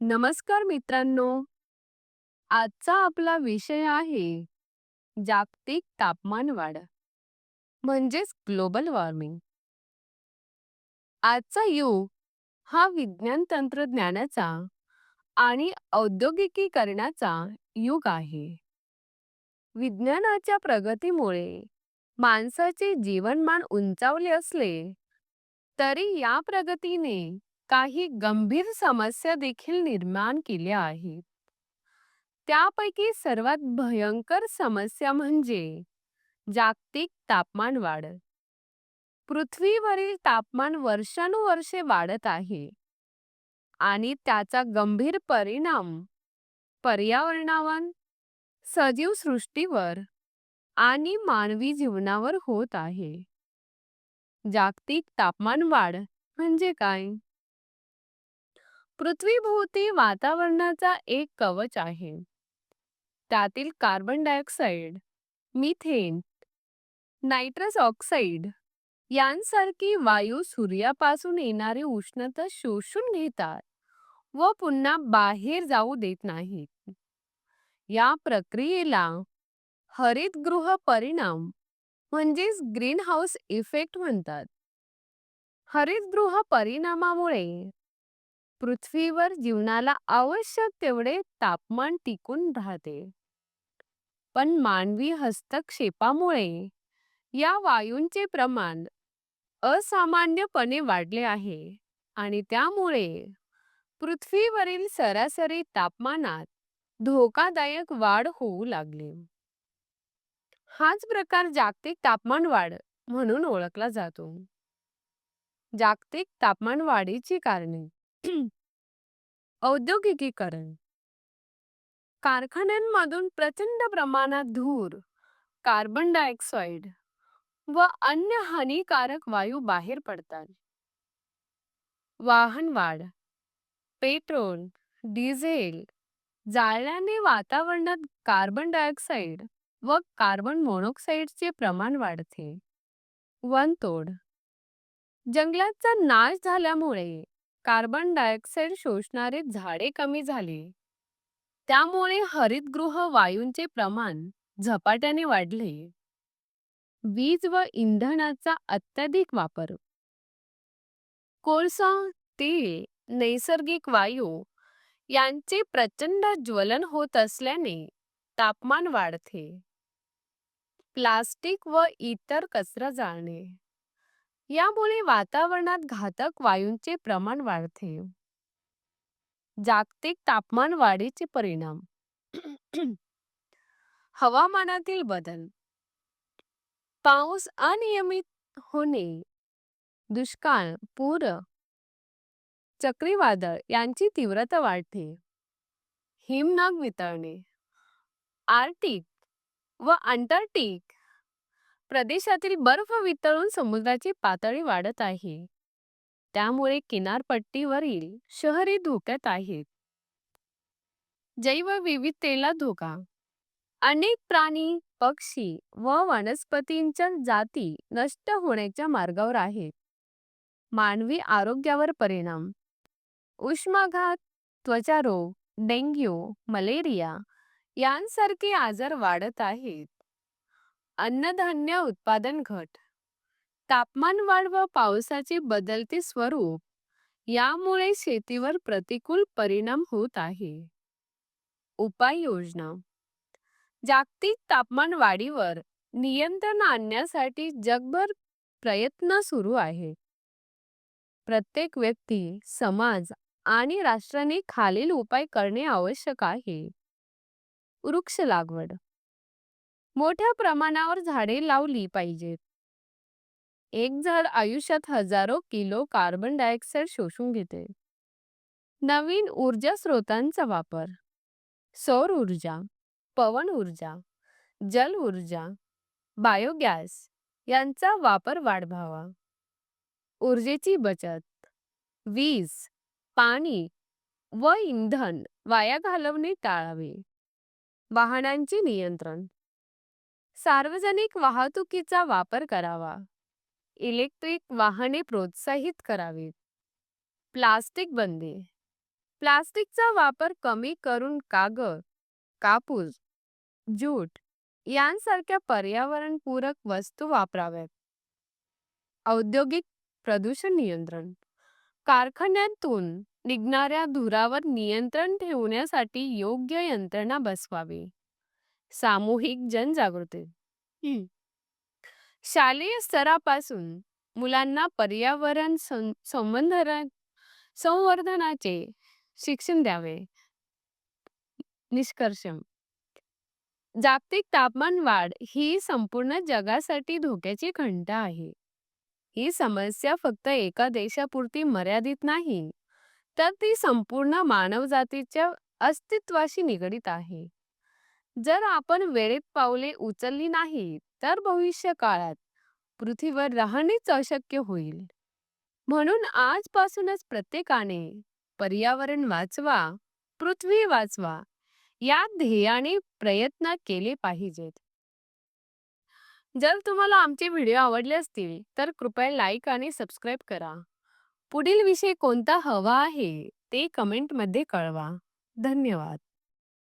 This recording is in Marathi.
नमस्कार मित्रांनो. आजचा आपला विषय आहे जागतिक तापमान वाढ म्हणजेच ग्लोबल वॉर्मिंग. आजचा युग हा विज्ञान तंत्रज्ञानाचा आणि औद्योगिकीकरणाचा युग आहे. विज्ञानाच्या प्रगतीमुळे माणसाचे जीवनमान उंचावले असले तरी या प्रगतीने काही गंभीर समस्या देखील निर्माण केल्या आहेत. त्यापैकी सर्वात भयंकर समस्या म्हणजे जागतिक तापमान वाढ. पृथ्वीवरील तापमान वर्षानुवर्षे वाढत आहे. आणि त्याचा गंभीर परिणाम पर्यावरणावर सजीव सृष्टीवर आणि मानवी जीवनावर होत आहे. जागतिक तापमान वाढ म्हणजे काय? पृथ्वीभोवती वातावरणाचा एक कवच आहे. त्यातील carbon dioxide methane nitrous oxide यांसारखी वायू सूर्यापासून येणारी उष्णता शोषून घेतात व पुन्हा बाहेर जाऊ देत नाहीत. या प्रक्रियेला हरितगृह परिणाम म्हणजेच ग्रीन हाऊस इफेक्ट म्हणतात हरितगृह परिणामामुळे पृथ्वीवर जीवनाला आवश्यक तेवढे तापमान टिकून राहते. पण मानवी हस्तक्षेपामुळे या वायूंचे प्रमाण असामान्यपणे वाढले आहे आणि त्यामुळे पृथ्वीवरील सरासरी तापमानात धोकादायक वाढ होऊ लागली. हाच प्रकार जागतिक तापमान वाढ म्हणून ओळखला जातो. जागतिक तापमान वाढीची कारणे औद्योगिकीकरण. कारखान्यांमधून प्रचंड प्रमाणात धूर कार्बन डायऑक्साईड व अन्य हानिकारक वायू बाहेर पडतात. वाहन वाढ पेट्रोल डिझेल जाळल्याने वातावरणात कार्बन डायऑक्साईड व कार्बन मोनॉक्साईडचे प्रमाण वाढते. वनतोड. जंगलाचा नाश झाल्यामुळे कार्बन डायऑक्साईड शोषणारे झाडे कमी झाले. त्यामुळे हरितगृह वायूंचे प्रमाण झपाट्याने वाढले. वीज व इंधनाचा अत्याधिक वापर. कोळसा तेल नैसर्गिक वायू यांचे प्रचंड ज्वलन होत असल्याने तापमान वाढते. प्लास्टिक व इतर कचरा जाळणे. यामुळे वातावरणात घातक वायूंचे प्रमाण वाढते. जागतिक तापमान वाढीचे परिणाम. हवामानातील बदल. पाऊस अनियमित होणे. दुष्काळ पूर चक्रीवादळ यांची तीव्रता वाढते. हिमनग वितळणे. आर्टिक व अंटार्क्टिक प्रदेशातील बर्फ वितळून समुद्राची पातळी वाढत आहे. त्यामुळे किनारपट्टीवरील शहरे धोक्यात आहेत. जैवविविधतेला धोका. अनेक प्राणी पक्षी व वनस्पतींच्या जाती नष्ट होण्याच्या मार्गावर आहेत. मानवी आरोग्यावर परिणाम. उष्माघात त्वचारोग डेंग्यू मलेरिया यांसारखे आजार वाढत आहेत. अन्नधान्य उत्पादन घट. तापमान वाढ व पावसाचे बदलते स्वरूप यामुळे शेतीवर प्रतिकूल परिणाम होत आहे. उपाययोजना. जागतिक तापमान वाढीवर नियंत्रण आणण्यासाठी जगभर प्रयत्न सुरू आहे. प्रत्येक व्यक्ती समाज आणि राष्ट्राने खालील उपाय करणे आवश्यक आहे. वृक्ष लागवड. मोठ्या प्रमाणावर झाडे लावली पाहिजेत. एक झाड आयुष्यात हजारो किलो कार्बन डायऑक्साईड शोषून घेते. नवीन ऊर्जा स्रोतांचा वापर. सौर ऊर्जा पवन ऊर्जा जल ऊर्जा बायोगॅस यांचा वापर वाढवावा. ऊर्जेची बचत वीज पाणी व इंधन वाया घालवणे टाळावे. वाहनांचे नियंत्रण. सार्वजनिक वाहतुकीचा वापर करावा. इलेक्ट्रिक वाहने प्रोत्साहित करावीत प्लास्टिक बंदी. प्लास्टिकचा वापर कमी करून कागद कापूस ज्यूट यांसारख्या पर्यावरणपूरक वस्तू वापराव्यात. औद्योगिक प्रदूषण नियंत्रण. कारखान्यातून निघणाऱ्या धुरावर नियंत्रण ठेवण्यासाठी योग्य यंत्रणा बसवावी. सामूहिक जनजागृती. शालेय स्तरापासून मुलांना पर्यावरण सं- संवर्धना संवर्धनाचे शिक्षण द्यावे. निष्कर्ष. जागतिक तापमान वाढ ही संपूर्ण जगासाठी धोक्याची घंटा आहे. ही समस्या फक्त एका देशापुरती मर्यादित नाही तर ती संपूर्ण मानवजातीच्या अस्तित्वाशी निगडीत आहे. जर आपण वेळेत पावले उचलली नाही तर भविष्य काळात पृथ्वीवर राहणेच अशक्य होईल. म्हणून आजपासूनच प्रत्येकाने पर्यावरण वाचवा पृथ्वी वाचवा या ध्येयाने प्रयत्न केले पाहिजेत. जर तुम्हाला आमचे व्हिडिओ आवडले असतील तर कृपया लाईक आणि सबस्क्राईब करा. पुढील विषय कोणता हवा आहे ते कमेंटमध्ये कळवा. धन्यवाद.